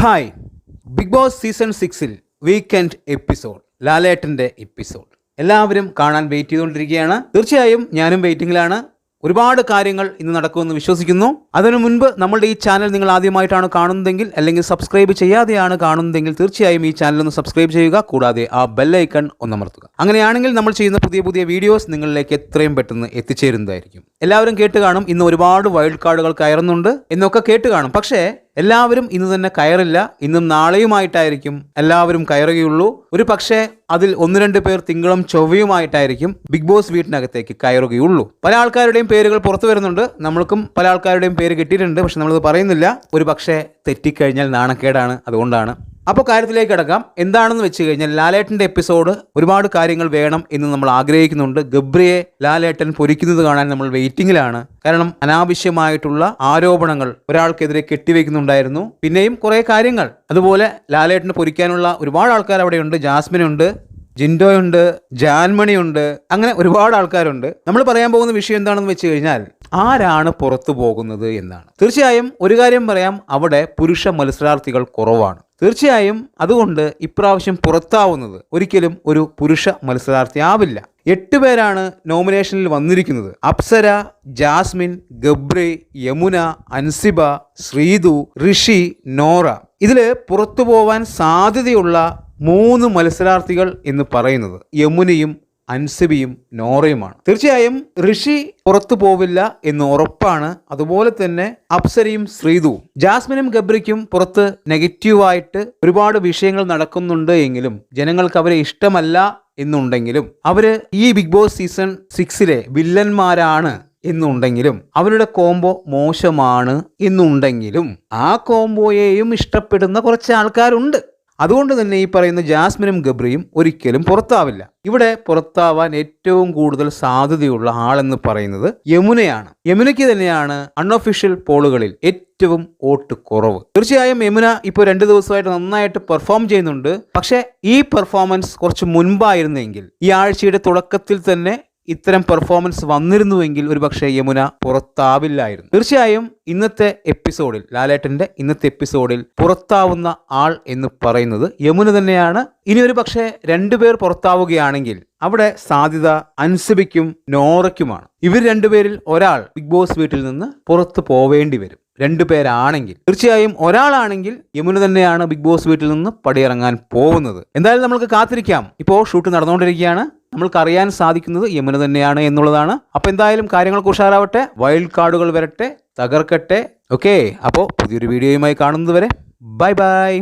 Hi big Boss season സിക്സിൽ weekend episode ലാലേട്ടന്റെ episode എല്ലാവരും കാണാൻ വെയിറ്റ് ചെയ്തുകൊണ്ടിരിക്കുകയാണ്. തീർച്ചയായും ഞാനും വെയിറ്റിംഗിലാണ് ഒരുപാട് കാര്യങ്ങൾ ഇന്ന് നടക്കുമെന്ന് വിശ്വസിക്കുന്നു. അതിനു മുൻപ് നമ്മളുടെ ഈ ചാനൽ നിങ്ങൾ ആദ്യമായിട്ടാണ് കാണുന്നതെങ്കിൽ അല്ലെങ്കിൽ സബ്സ്ക്രൈബ് ചെയ്യാതെയാണ് കാണുന്നതെങ്കിൽ തീർച്ചയായും ഈ ചാനൽ ഒന്ന് സബ്സ്ക്രൈബ് ചെയ്യുക. കൂടാതെ ആ ബെല്ലൈക്കൺ ഒന്നമർത്തുക അങ്ങനെയാണെങ്കിൽ നമ്മൾ ചെയ്യുന്ന പുതിയ പുതിയ വീഡിയോസ് നിങ്ങളിലേക്ക് എത്രയും പെട്ടെന്ന് എത്തിച്ചേരുന്നതായിരിക്കും. എല്ലാവരും കേട്ട് കാണും. ഇന്ന് ഒരുപാട് വൈൽഡ് കാർഡുകൾ കയറുന്നുണ്ട്. എന്നൊക്കെ കേട്ട് കാണും. പക്ഷേ എല്ലാവരും ഇന്ന് തന്നെ കയറില്ല. ഇന്നും നാളെയുമായിട്ടായിരിക്കും എല്ലാവരും കയറുകയുള്ളൂ. ഒരു പക്ഷേ അതിൽ ഒന്ന് രണ്ട് പേർ തിങ്കളും ചൊവ്വയുമായിട്ടായിരിക്കും ബിഗ് ബോസ് വീട്ടിനകത്തേക്ക് കയറുകയുള്ളൂ. പല ആൾക്കാരുടെയും പേരുകൾ പുറത്തു വരുന്നുണ്ട്. നമ്മൾക്കും പല ആൾക്കാരുടെയും പേര് കിട്ടിയിട്ടുണ്ട്. പക്ഷെ നമ്മളത് പറയുന്നില്ല. ഒരു പക്ഷേ തെറ്റിക്കഴിഞ്ഞാൽ നാണക്കേടാണ്. അതുകൊണ്ടാണ്. അപ്പോൾ കാര്യത്തിലേക്ക് കിടക്കാം. എന്താണെന്ന് വെച്ച് കഴിഞ്ഞാൽ ലാലേട്ടന്റെ എപ്പിസോഡ് ഒരുപാട് കാര്യങ്ങൾ വേണം എന്ന് നമ്മൾ ആഗ്രഹിക്കുന്നുണ്ട്. ഗബ്രിയെ ലാലേട്ടൻ പൊരിക്കുന്നത് കാണാൻ നമ്മൾ വെയിറ്റിംഗിലാണ് കാരണം അനാവശ്യമായിട്ടുള്ള ആരോപണങ്ങൾ ഒരാൾക്കെതിരെ കെട്ടിവെക്കുന്നുണ്ടായിരുന്നു. പിന്നെയും കുറേ കാര്യങ്ങൾ. അതുപോലെ ലാലേട്ടനെ പൊരിക്കാനുള്ള ഒരുപാട് ആൾക്കാർ അവിടെയുണ്ട്. ജാസ്മിനുണ്ട് ജിൻഡോയുണ്ട് ജാൻമണിയുണ്ട് അങ്ങനെ ഒരുപാട് ആൾക്കാരുണ്ട്. നമ്മൾ പറയാൻ പോകുന്ന വിഷയം എന്താണെന്ന് വെച്ച് കഴിഞ്ഞാൽ ആരാണ് പുറത്തു പോകുന്നത് എന്നാണ്. തീർച്ചയായും ഒരു കാര്യം പറയാം അവിടെ പുരുഷ മത്സരാർത്ഥികൾ കുറവാണ്. തീർച്ചയായും അതുകൊണ്ട് ഇപ്രാവശ്യം പുറത്താവുന്നത് ഒരിക്കലും ഒരു പുരുഷ മത്സരാർത്ഥി ആവില്ല. എട്ട് പേരാണ് നോമിനേഷനിൽ വന്നിരിക്കുന്നത്. Apsara Jasmine Gabri Yamuna Ansiba Sreethu Rishi Nora. ഇതിൽ പുറത്തു പോവാൻ സാധ്യതയുള്ള മൂന്ന് മത്സരാർത്ഥികൾ എന്ന് പറയുന്നത് യമുനയും അൻസിബിയും നോറയുമാണ്. തീർച്ചയായും ഋഷി പുറത്തു പോവില്ല എന്ന് ഉറപ്പാണ്. അതുപോലെ തന്നെ അപ്സരയും ശ്രീതുവും. ജാസ്മിനും ഗബ്രിക്കും പുറത്ത് നെഗറ്റീവായിട്ട് ഒരുപാട് വിഷയങ്ങൾ നടക്കുന്നുണ്ട് എങ്കിലും ജനങ്ങൾക്ക് അവരെ ഇഷ്ടമല്ല എന്നുണ്ടെങ്കിലും അവർ ഈ ബിഗ് ബോസ് സീസൺ സിക്സിലെ വില്ലന്മാരാണ് എന്നുണ്ടെങ്കിലും അവരുടെ കോംബോ മോശമാണ് എന്നുണ്ടെങ്കിലും ആ കോംബോയെയും ഇഷ്ടപ്പെടുന്ന കുറച്ച് ആൾക്കാരുണ്ട്. അതുകൊണ്ട് തന്നെ ഈ പറയുന്ന ജാസ്മിനും ഗബ്രിയും ഒരിക്കലും പുറത്താവില്ല. ഇവിടെ പുറത്താവാൻ ഏറ്റവും കൂടുതൽ സാധ്യതയുള്ള ആളെന്ന് പറയുന്നത് യമുനയാണ്. യമുനയ്ക്ക് തന്നെയാണ് അൺഒഫീഷ്യൽ പോളുകളിൽ ഏറ്റവും വോട്ട് കുറവ്. തീർച്ചയായും യമുന ഇപ്പോൾ രണ്ട് ദിവസമായിട്ട് നന്നായിട്ട് പെർഫോം ചെയ്യുന്നുണ്ട്. പക്ഷേ ഈ പെർഫോമൻസ് കുറച്ച് മുൻപായിരുന്നെങ്കിൽ ഈ ആഴ്ചയുടെ തുടക്കത്തിൽ തന്നെ ഇത്തരം പെർഫോമൻസ് വന്നിരുന്നുവെങ്കിൽ ഒരുപക്ഷെ യമുന പുറത്താവില്ലായിരുന്നു. തീർച്ചയായും ഇന്നത്തെ എപ്പിസോഡിൽ ലാലേട്ടന്റെ ഇന്നത്തെ എപ്പിസോഡിൽ പുറത്താവുന്ന ആൾ എന്ന് പറയുന്നത് യമുന തന്നെയാണ്. ഇനി ഒരു പക്ഷേ രണ്ടുപേർ പുറത്താവുകയാണെങ്കിൽ അവിടെ സാധ്യത അൻസിബിക്കും നോറയ്ക്കുമാണ്. ഇവർ രണ്ടുപേരിൽ ഒരാൾ ബിഗ് ബോസ് വീട്ടിൽ നിന്ന് പുറത്തു പോവേണ്ടി വരും. രണ്ടു പേരാണെങ്കിൽ. തീർച്ചയായും ഒരാളാണെങ്കിൽ യമുന തന്നെയാണ് ബിഗ് ബോസ് വീട്ടിൽ നിന്ന് പടിയിറങ്ങാൻ പോകുന്നത്. എന്തായാലും നമുക്ക് കാത്തിരിക്കാം. ഇപ്പോൾ ഷൂട്ട് നടന്നുകൊണ്ടിരിക്കുകയാണ്. നമ്മൾക്ക് അറിയാൻ സാധിക്കുന്നത് യമുന തന്നെയാണ് എന്നുള്ളതാണ്. അപ്പോൾ എന്തായാലും കാര്യങ്ങൾക്ക് ഉഷാറാവട്ടെ. വൈൽഡ് കാർഡുകൾ വരട്ടെ തകർക്കട്ടെ. ഓക്കെ അപ്പോൾ പുതിയൊരു വീഡിയോയുമായി കാണുന്നതുവരെ ബൈ ബൈ